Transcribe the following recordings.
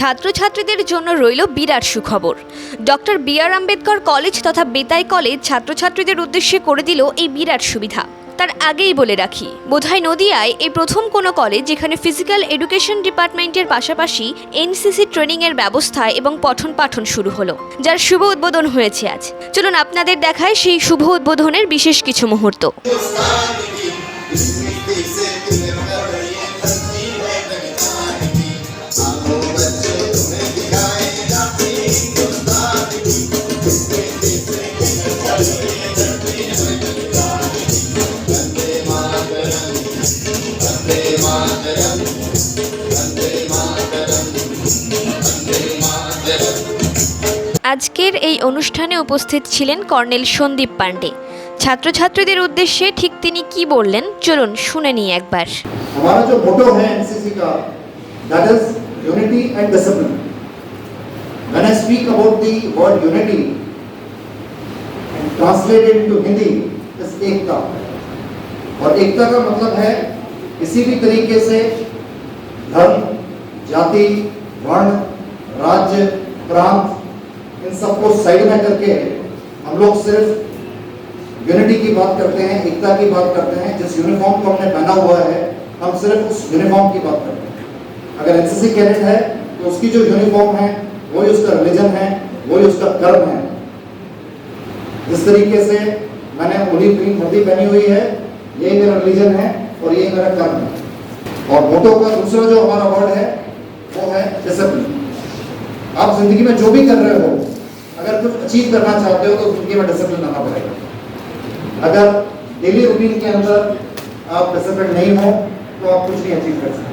ছাত্রছাত্রীদের জন্য রইল বিরাট সুখবর। Doctor B R Ambedkar college তথা বেতাই কলেজ ছাত্রছাত্রীদের উদ্দেশ্যে করে দিল এই বিরাট সুবিধা। তার আগেই বলে রাখি, বোধহয় নদিয়ায় এই প্রথম কোনো কলেজ যেখানে ফিজিক্যাল এডুকেশন ডিপার্টমেন্টের পাশাপাশি এনসিসি ট্রেনিংয়ের ব্যবস্থা এবং পঠন পাঠন শুরু হলো, যার শুভ উদ্বোধন হয়েছে আজ। চলুন আপনাদের দেখায় সেই শুভ উদ্বোধনের বিশেষ কিছু মুহূর্ত। আজকের এই অনুষ্ঠানে উপস্থিত ছিলেন কর্নেল সন্দীপ পাণ্ডে ছাত্রছাত্রীদের উদ্দেশ্যে ঠিক তিনি কি বললেন চলুন শুনে নিই একবার हमारा जो मोटो है एनसीसी का that is unity and discipline when I speak about the word unity translated into Hindi is ekta और एकता का मतलब है किसी भी तरीके से धर्म जाति वर्ण राज्य प्रांत इन सबको साइड में करके हम लोग सिर्फ़ यूनिटी की बात करते हैं, एकता की बात करते हैं। जिस यूनिफॉर्म को हमने पहना हुआ है, हम सिर्फ़ उस यूनिफॉर्म की बात करते हैं। अगर एनसीसी कैडेट है तो उसकी जो यूनिफॉर्म है, वही उसका रिलीजन है, वही उसका कर्म है। जिस तरीके से मैंने ओलिव ग्रीन वर्दी पहनी हुई है, यही मेरा रिलीजन है और यही मेरा कर्म है। और मोटो का दूसरा जो हमारा वर्ड है, वो है डिसिप्लिन आप ज़िंदगी में जो भी कर रहे हो अगर कुछ अचीव करना चाहते हो तो जिंदगी में डिसिप्लिन लाना पड़ेगा अगर डेली रूटीन के अंदर आप डिसिप्लिन नहीं हो तो आप कुछ नहीं अचीव कर सकते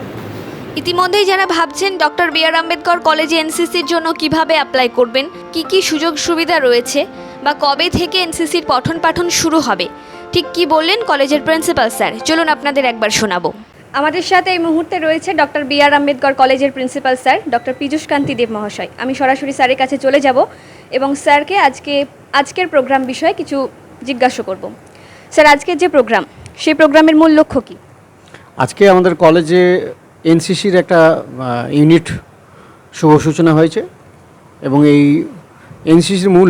ইতিমধ্যেই যারা ভাবছেন ডক্টর বি আর আম্বেদকর কলেজে এনসিসির জন্য কিভাবে অ্যাপ্লাই করবেন কি কি সুযোগ সুবিধা রয়েছে বা কবে থেকে এনসিসির পঠন পাঠন শুরু হবে ঠিক কি বললেন কলেজের প্রিন্সিপাল স্যার চলুন আপনাদের একবার শোনাবো আমাদের সাথে এই মুহূর্তে রয়েছে ডক্টর বি আর আম্বেদকর কলেজের principal sir, doctor Piyush Kanti Deb মহাশয় আমি সরাসরি স্যারের কাছে চলে যাব এবং স্যারকে আজকে, আজকের প্রোগ্রাম বিষয়ে কিছু জিজ্ঞাসা করব। স্যার, আজকের যে প্রোগ্রাম, সেই প্রোগ্রামের মূল লক্ষ্য কী? আজকে আমাদের কলেজে এনসিসির একটা ইউনিট শুভ সূচনা হয়েছে এবং এই এনসিসির মূল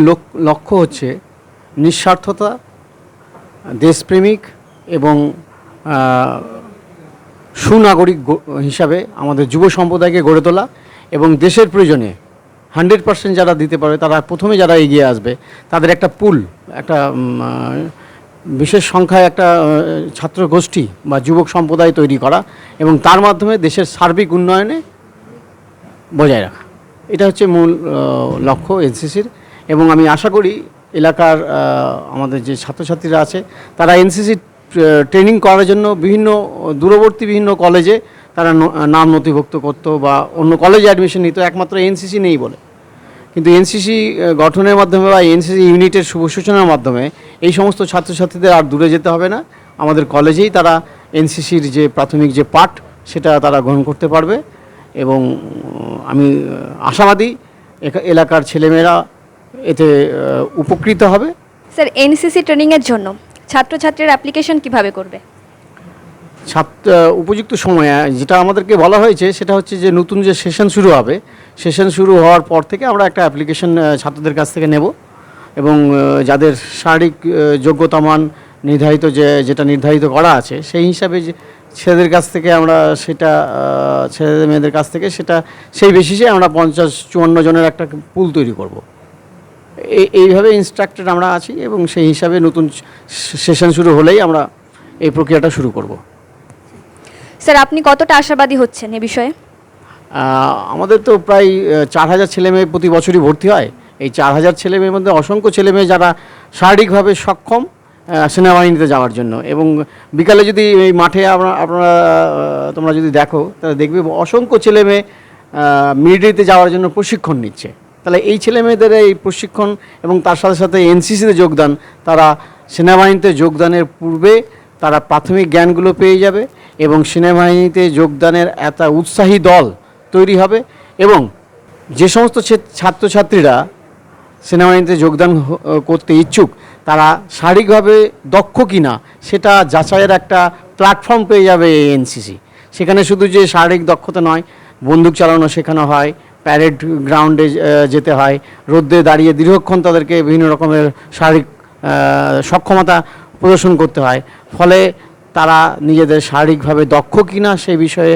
লক্ষ্য হচ্ছে নিঃস্বার্থতা, দেশপ্রেমিক এবং সুনাগরিক হিসাবে আমাদের যুব সম্প্রদায়কে গড়ে তোলা এবং দেশের প্রয়োজনে হান্ড্রেড পার্সেন্ট যারা দিতে পারবে, তারা প্রথমে যারা এগিয়ে আসবে, তাদের একটা পুল, একটা বিশেষ সংখ্যায় একটা ছাত্র গোষ্ঠী বা যুবক সম্প্রদায় তৈরি করা এবং তার মাধ্যমে দেশের সার্বিক উন্নয়নে বজায় রাখা। এটা হচ্ছে মূল লক্ষ্য এনসিসির এবং আমি আশা করি এলাকার আমাদের যে ছাত্রছাত্রীরা আছে, তারা এনসিসি ট্রেনিং করার জন্য বিভিন্ন, দূরবর্তী বিভিন্ন কলেজে তারা নাম নথিভুক্ত করতো বা অন্য কলেজে অ্যাডমিশন নিত, একমাত্র এনসিসি নেই বলে। কিন্তু এনসিসি গঠনের মাধ্যমে বা এনসিসি ইউনিটের শুভ সূচনার মাধ্যমে এই সমস্ত ছাত্রছাত্রীদের আর দূরে যেতে হবে না। আমাদের কলেজেই তারা এনসিসির যে প্রাথমিক যে পাঠ, সেটা তারা গ্রহণ করতে পারবে এবং আমি আশাবাদী এলাকার ছেলেমেয়েরা এতে উপকৃত হবে। স্যার এনসিসি ট্রেনিংয়ের জন্য ছাত্রছাত্রীর অ্যাপ্লিকেশন কীভাবে করবে? ছাত্র উপযুক্ত সময়ে যেটা আমাদেরকে বলা হয়েছে, সেটা হচ্ছে যে নতুন যে সেশন শুরু হবে, সেশন শুরু হওয়ার পর থেকে আমরা একটা অ্যাপ্লিকেশন ছাত্রদের কাছ থেকে নেব এবং যাদের শারীরিক যোগ্যতা মান নির্ধারিত যে, যেটা নির্ধারিত করা আছে, সেই হিসাবে যে ছেলেদের কাছ থেকে আমরা সেটা ছেলেদের মেয়েদের কাছ থেকে সেটা, সেই বেসিসে আমরা পঞ্চাশ, চুয়ান্ন জনের একটা পুল তৈরি করব। এইভাবে ইনস্ট্রাক্টেড আমরা আছি এবং সেই হিসাবে নতুন সেশন শুরু হলেই আমরা এই প্রক্রিয়াটা শুরু করব। স্যার আপনি কতটা আশাবাদী হচ্ছেন এ বিষয়ে? আমাদের তো প্রায় চার হাজার ছেলে মেয়ে প্রতি বছরই ভর্তি হয়। এই চার হাজার ছেলে মেয়ের মধ্যে অসংখ্য ছেলে মেয়ে যারা শারীরিকভাবে সক্ষম সেনাবাহিনীতে যাওয়ার জন্য এবং বিকালে যদি এই মাঠে আমরা আপনারা তোমরা যদি দেখো তাহলে দেখবে অসংখ্য ছেলে মেয়ে মিলিটারিতে যাওয়ার জন্য প্রশিক্ষণ নিচ্ছে। তাহলে এই ছেলে মেয়েদের এই প্রশিক্ষণ এবং তার সাথে সাথে এনসিসিতে যোগদান, তারা সেনাবাহিনীতে যোগদানের পূর্বে তারা প্রাথমিক জ্ঞানগুলো পেয়ে যাবে এবং সেনাবাহিনীতে যোগদানের একটা উৎসাহী দল তৈরি হবে এবং যে সমস্ত ছাত্রছাত্রীরা সেনাবাহিনীতে যোগদান করতে ইচ্ছুক, তারা শারীরিকভাবে দক্ষ কিনা সেটা যাচাইয়ের একটা প্ল্যাটফর্ম পেয়ে যাবে এনসিসি। সেখানে শুধু যে শারীরিক দক্ষতা নয়, বন্দুক চালানো শেখানো হয় প্যারেড গ্রাউন্ডে যেতে হয়। রোদ্রে দাঁড়িয়ে দীর্ঘক্ষণ তাদেরকে বিভিন্ন রকমের শারীরিক সক্ষমতা প্রদর্শন করতে হয়। ফলে তারা নিজেদের শারীরিকভাবে দক্ষ কিনা সেই বিষয়ে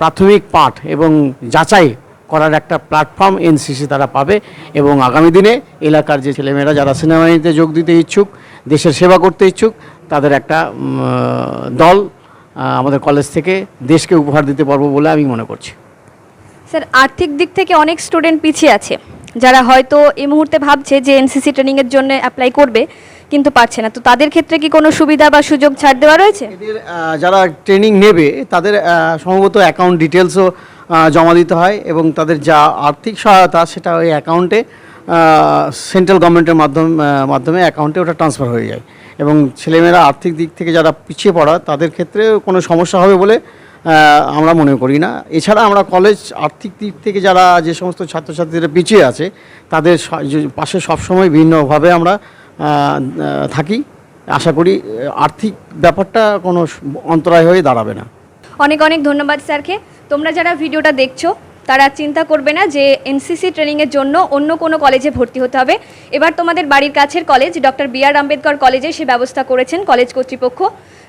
প্রাথমিক পাঠ এবং যাচাই করার একটা প্ল্যাটফর্ম এনসিসি তারা পাবে এবং আগামী দিনে এলাকার যে ছেলেমেয়েরা যারা সেনাবাহিনীতে যোগ দিতে ইচ্ছুক, দেশের সেবা করতে ইচ্ছুক, তাদের একটা দল আমাদের কলেজ থেকে দেশকে উপহার দিতে পারব বলে আমি মনে করছি। স্যার, আর্থিক দিক থেকে অনেক স্টুডেন্ট পিছিয়ে আছে। যারা হয়তো এই মুহূর্তে ভাবছে যে এনসিসি ট্রেনিংয়ের জন্য অ্যাপ্লাই করবে, কিন্তু পারছে না। তো তাদের ক্ষেত্রে কি কোনো সুবিধা বা সুযোগ ছাড় দেওয়া রয়েছে? যারা ট্রেনিং নেবে, তাদের সম্ভবত অ্যাকাউন্ট ডিটেলসও জমা দিতে হয় এবং তাদের যা আর্থিক সহায়তা, সেটা ওই অ্যাকাউন্টে সেন্ট্রাল গভর্নমেন্টের মাধ্যম মাধ্যমে অ্যাকাউন্টে ওটা ট্রান্সফার হয়ে যায়। এবং ছেলেমেয়েরা আর্থিক দিক থেকে যারা পিছিয়ে পড়া, তাদের ক্ষেত্রে কোনো সমস্যা হবে বলে আমরা মনে করি না। এছাড়া আমরা কলেজ আর্থিক দিক থেকে যারা যে সমস্ত ছাত্রছাত্রীরা পিছিয়ে আছে, তাদের পাশে সবসময় ভিন্নভাবে আমরা থাকি। আশা করি আর্থিক ব্যাপারটা কোনো অন্তরায় হয়ে দাঁড়াবে না। অনেক অনেক ধন্যবাদ স্যারকে। তোমরা যারা ভিডিওটা দেখছ তারা চিন্তা করবে না যে এনসিসি ট্রেনিংয়ের জন্য অন্য কোনো কলেজে ভর্তি হতে হবে। এবার তোমাদের বাড়ির কাছের college doctor B R Ambedkar কলেজে সে ব্যবস্থা করেছেন কলেজ কর্তৃপক্ষ।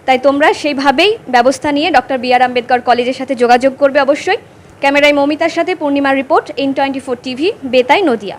তাই তোমরা সেইভাবেই ব্যবস্থা নিয়ে ডক্টর বি আর আম্বেদকর কলেজের সাথে যোগাযোগ করবে অবশ্যই। ক্যামেরায় মমিতার সাথে পূর্ণিমার report in twenty four TV Betai, Nadia.